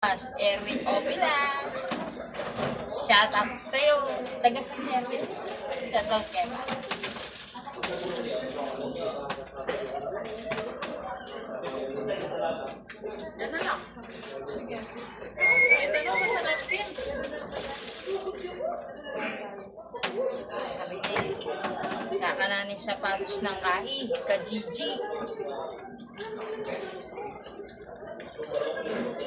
Mas Erwin Opilas. Shout out sa'yo. Taga San si Erwin? Shout out kay Ma. Yan na lang. Ito na, masarap din. Sabi ni, kakananin sapatos ng kahi, ka Gigi.